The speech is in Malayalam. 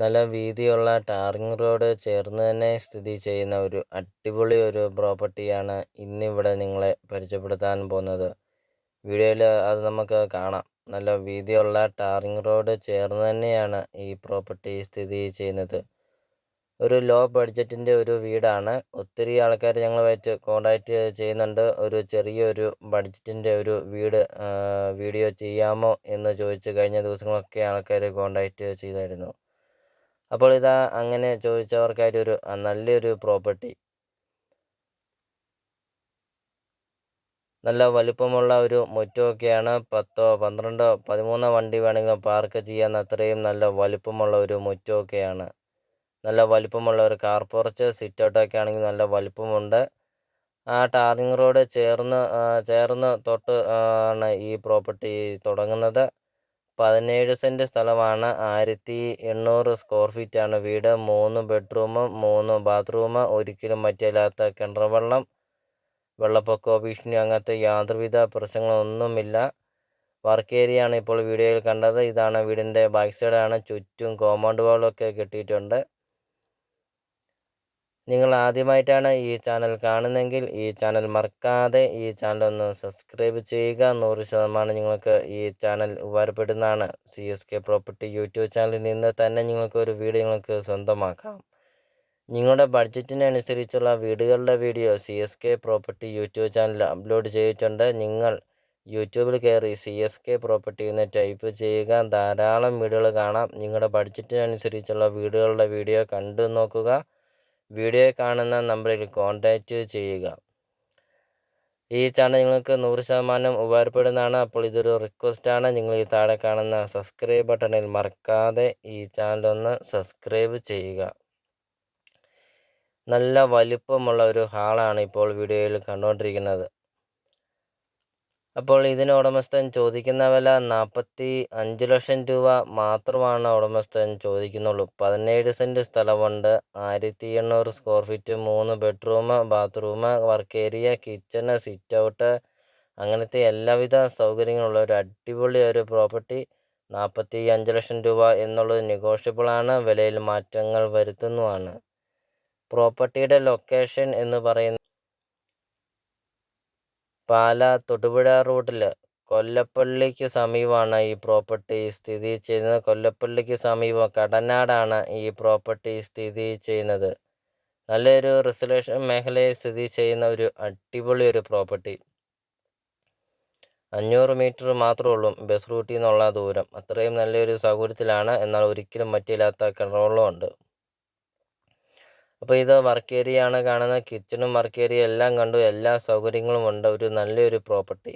നല്ല വീതിയുള്ള ടാറിങ് റോഡ് ചേർന്ന് തന്നെ സ്ഥിതി ചെയ്യുന്ന ഒരു അടിപൊളി ഒരു പ്രോപ്പർട്ടിയാണ് ഇന്നിവിടെ നിങ്ങളെ പരിചയപ്പെടുത്താൻ പോകുന്നത്. വീഡിയോയിൽ അത് നമുക്ക് കാണാം. നല്ല വീതിയുള്ള ടാറിങ് റോഡ് ചേർന്ന് തന്നെയാണ് ഈ പ്രോപ്പർട്ടി സ്ഥിതി ചെയ്യുന്നത്. ഒരു ലോ ബഡ്ജറ്റിന്റെ ഒരു വീടാണ്. ഒത്തിരി ആൾക്കാർ ഞങ്ങളുമായിട്ട് കോണ്ടാക്റ്റ് ചെയ്യുന്നുണ്ട്. ഒരു ചെറിയൊരു ബഡ്ജറ്റിന്റെ ഒരു വീട് വീഡിയോ ചെയ്യാമോ എന്ന് ചോദിച്ച് കഴിഞ്ഞ ദിവസങ്ങളൊക്കെ ആൾക്കാർ കോണ്ടാക്റ്റ് ചെയ്തായിരുന്നു. അപ്പോൾ ഇതാ അങ്ങനെ ചോദിച്ചവർക്കായിട്ട് ഒരു നല്ലൊരു പ്രോപ്പർട്ടി നല്ല വലുപ്പമുള്ള ഒരു മുറ്റമൊക്കെയാണ് പത്തോ പന്ത്രണ്ടോ പതിമൂന്നോ വണ്ടി വേണമെങ്കിലും പാർക്ക് ചെയ്യാൻ അത്രയും നല്ല വലുപ്പമുള്ള ഒരു മുറ്റമൊക്കെയാണ്. നല്ല വലുപ്പമുള്ള ഒരു കാർ പോർച്ച് സിറ്റ് ഔട്ടൊക്കെ ആണെങ്കിൽ നല്ല വലിപ്പമുണ്ട്. ആ ടാറിങ് റോഡ് ചേർന്ന് ചേർന്ന് തൊട്ട് ആണ് ഈ പ്രോപ്പർട്ടി തുടങ്ങുന്നത്. പതിനേഴ് സെന്റ് സ്ഥലമാണ്. ആയിരത്തി എണ്ണൂറ് സ്ക്വയർ ഫീറ്റാണ് വീട്. മൂന്ന് ബെഡ്റൂമ് മൂന്ന് ബാത്റൂമ് ഒരിക്കലും മറ്റില്ലാത്ത കിണർ വെള്ളം വെള്ളപ്പൊക്കമോ ഭീഷണി അങ്ങനത്തെ യാതൊരുവിധ പ്രശ്നങ്ങളൊന്നുമില്ല. വർക്ക് ഏരിയ ആണ് ഇപ്പോൾ വീഡിയോയിൽ കണ്ടത്. ഇതാണ് വീടിന്റെ ബാക്ക് സൈഡാണ്. ചുറ്റും കോമ്പൗണ്ട് വാളൊക്കെ കെട്ടിയിട്ടുണ്ട്. നിങ്ങൾ ആദ്യമായിട്ടാണ് ഈ ചാനൽ കാണുന്നതെങ്കിൽ ഈ ചാനൽ മറക്കാതെ ഈ ചാനൽ ഒന്ന് സബ്സ്ക്രൈബ് ചെയ്യുക. നൂറ് ശതമാനം നിങ്ങൾക്ക് ഈ channel ഉപകാരപ്പെടുന്നതാണ്. C S K property YouTube ചാനലിൽ നിന്ന് തന്നെ നിങ്ങൾക്ക് ഒരു വീഡിയോ നിങ്ങൾക്ക് സ്വന്തമാക്കാം. നിങ്ങളുടെ ബഡ്ജറ്റിനനുസരിച്ചുള്ള വീടുകളുടെ video C S K property YouTube channel upload ചെയ്തിട്ടുണ്ട്. നിങ്ങൾ യൂട്യൂബിൽ കയറി സി എസ് കെ പ്രോപ്പർട്ടി എന്ന് ടൈപ്പ് ചെയ്യുക. ധാരാളം വീടുകൾ കാണാം. നിങ്ങളുടെ ബഡ്ജറ്റിനനുസരിച്ചുള്ള വീടുകളുടെ വീഡിയോ കണ്ടു നോക്കുക. വീഡിയോ കാണുന്ന നമ്പറിൽ കോൺടാക്റ്റ് ചെയ്യുക. ഈ ചാനൽ നിങ്ങൾക്ക് നൂറ് ശതമാനം ഉപകാരപ്പെടുന്നതാണ്. അപ്പോൾ ഇതൊരു റിക്വസ്റ്റാണ്. നിങ്ങൾ ഈ താഴെ കാണുന്ന സബ്സ്ക്രൈബ് ബട്ടണിൽ മറക്കാതെ ഈ ചാനൽ ഒന്ന് സബ്സ്ക്രൈബ് ചെയ്യുക. നല്ല വലിപ്പമുള്ള ഒരു ഹാളാണ് ഇപ്പോൾ വീഡിയോയിൽ കണ്ടുകൊണ്ടിരിക്കുന്നത്. അപ്പോൾ ഇതിന് ഉടമസ്ഥൻ ചോദിക്കുന്ന വില നാൽപ്പത്തി അഞ്ച് ലക്ഷം രൂപ മാത്രമാണ് ഉടമസ്ഥൻ ചോദിക്കുന്നുള്ളൂ. പതിനേഴ് സെന്റ് സ്ഥലമുണ്ട്. ആയിരത്തി എണ്ണൂറ് സ്ക്വയർ ഫീറ്റ് മൂന്ന് bedroom bathroom work area kitchen sit out അങ്ങനത്തെ എല്ലാവിധ സൗകര്യങ്ങളുള്ള ഒരു അടിപൊളി ഒരു പ്രോപ്പർട്ടി നാൽപ്പത്തി അഞ്ച് ലക്ഷം രൂപ എന്നുള്ളത് നെഗോഷ്യബിളാണ് വിലയിൽ മാറ്റങ്ങൾ വരുത്തുന്നതാണ് പ്രോപ്പർട്ടിയുടെ ലൊക്കേഷൻ എന്ന് പറയുന്നത് പാല തൊടുപുഴ റോഡിൽ കൊല്ലപ്പള്ളിക്ക് സമീപമാണ് ഈ പ്രോപ്പർട്ടി സ്ഥിതി ചെയ്യുന്നത്. കൊല്ലപ്പള്ളിക്ക് സമീപം കടനാടാണ് ഈ പ്രോപ്പർട്ടി സ്ഥിതി ചെയ്യുന്നത്. നല്ലൊരു റിസലേഷൻ മേഖലയിൽ സ്ഥിതി ചെയ്യുന്ന ഒരു അടിപൊളി ഒരു പ്രോപ്പർട്ടി. അഞ്ഞൂറ് മീറ്റർ മാത്രമേ ഉള്ളൂ ബസ് റൂട്ടിൽ നിന്നുള്ള ദൂരം. അത്രയും നല്ലൊരു സൗകര്യത്തിലാണ്. എന്നാൽ ഒരിക്കലും മറ്റില്ലാത്ത കിണറുകളുമുണ്ട് അപ്പോൾ ഇത് വർക്ക് ഏരിയ ആണ് കാണുന്നത്. കിച്ചണും വർക്ക് ഏരിയ എല്ലാം കണ്ടു. എല്ലാ സൗകര്യങ്ങളും ഉണ്ട്. ഒരു നല്ലൊരു പ്രോപ്പർട്ടി